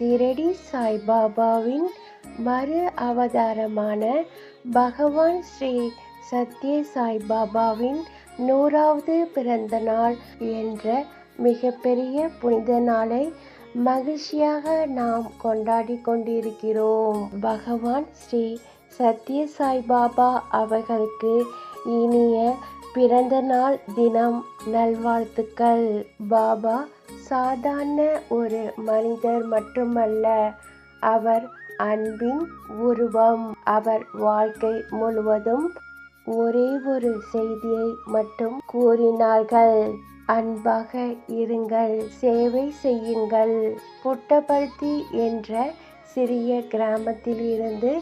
சாய்பாபாவின் மறு அவதாரமான பகவான் ஸ்ரீ சத்ய சாய்பாபாவின் நூறாவது பிறந்த நாள் என்ற மிகப்பெரிய புனித நாளை மகிழ்ச்சியாக நாம் கொண்டாடி கொண்டிருக்கிறோம். பகவான் ஸ்ரீ சத்ய சாய்பாபா அவர்களுக்கு இனிய பிறந்த நாள் தினம் நல்வாழ்த்துக்கள். பாபா சாதாரண ஒரு மனிதர் மட்டுமல்ல அவர் அன்பின் உருவம். அவர் வாழ்க்கை முழுவதும் ஒரே ஒரு செய்தியை மட்டும் கூறினார்கள். அன்பாக இருங்கள் சேவை செய்யுங்கள். புட்டபர்த்தி என்ற சிறிய கிராமத்திலிருந்து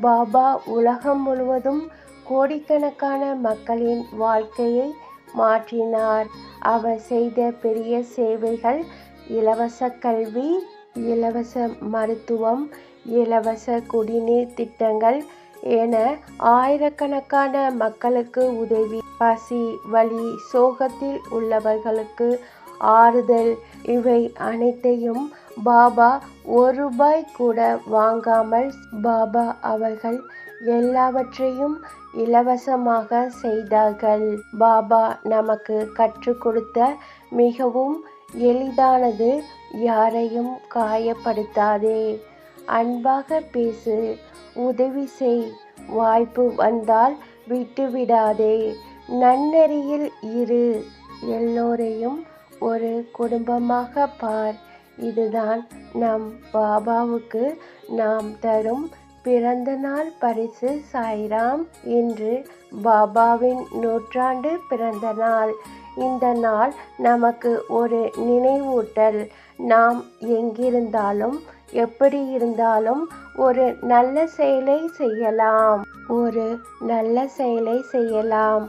பாபா உலகம் முழுவதும் கோடிக்கணக்கான மக்களின் வாழ்க்கையை மாற்றினார். அவர் செய்த பெரிய சேவைகள் இலவச கல்வி இலவச மருத்துவம் இலவச குடிநீர் திட்டங்கள் என ஆயிரக்கணக்கான மக்களுக்கு உதவி. பசி வலி சோகத்தில் உள்ளவர்களுக்கு ஆறுதல். இவை அனைத்தையும் பாபா ஒரு ரூபாய் கூட வாங்காமல் பாபா அவர்கள் எல்லாவற்றையும் இலவசமாக செய்தார்கள். பாபா நமக்கு கற்றுக் கொடுத்த மிகவும் எளிதானது யாரையும் காயப்படுத்தாதே. அன்பாக பேசு உதவி செய். வாய்ப்பு வந்தால் விட்டுவிடாதே. நன்னெறியில் இரு. எல்லோரையும் ஒரு குடும்பமாக பார். இதுதான் நம் பாபாவுக்கு நாம் தரும் பிறந்த நாள் பரிசு சாய்ராம் இன்று பாபாவின் நூற்றாண்டு பிறந்த நாள். இந்த நாள் நமக்கு ஒரு நினைவூட்டல். நாம் எங்கிருந்தாலும் எப்படி இருந்தாலும் ஒரு நல்ல செயலை செய்யலாம். ஒரு நல்ல செயலை செய்யலாம்.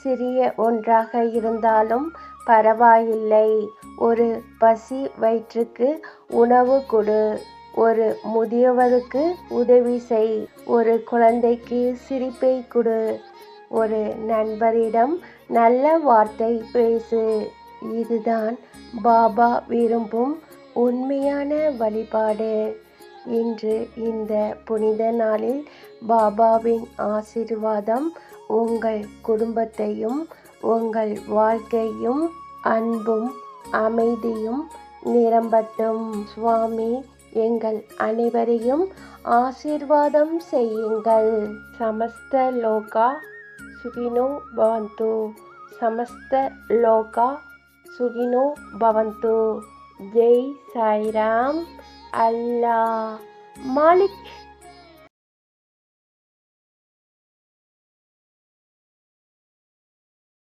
சிறிய ஒன்றாக இருந்தாலும் பரவாயில்லை. ஒரு பசி வயிற்றுக்கு உணவு கொடு. ஒரு முதியவருக்கு உதவி செய். ஒரு குழந்தைக்கு சிரிப்பை கொடு. ஒரு நண்பரிடம் நல்ல வார்த்தை பேசு. இதுதான் பாபா விரும்பும் உண்மையான வழிபாடு. இன்று இந்த புனித நாளில் பாபாவின் ஆசீர்வாதம் உங்கள் குடும்பத்தையும் உங்கள் வாழ்க்கையும் அன்பும் அமைதியும் நிரம்பட்டும். சுவாமி எங்கள் அனைவரையும் ஆசீர்வாதம் செய்யுங்கள். சமஸ்த லோகா சுகினோ பவந்து. சமஸ்த லோகா சுகினோ பவந்து. ஜெய் சாய்ராம் அல்லாஹ். மாலிக்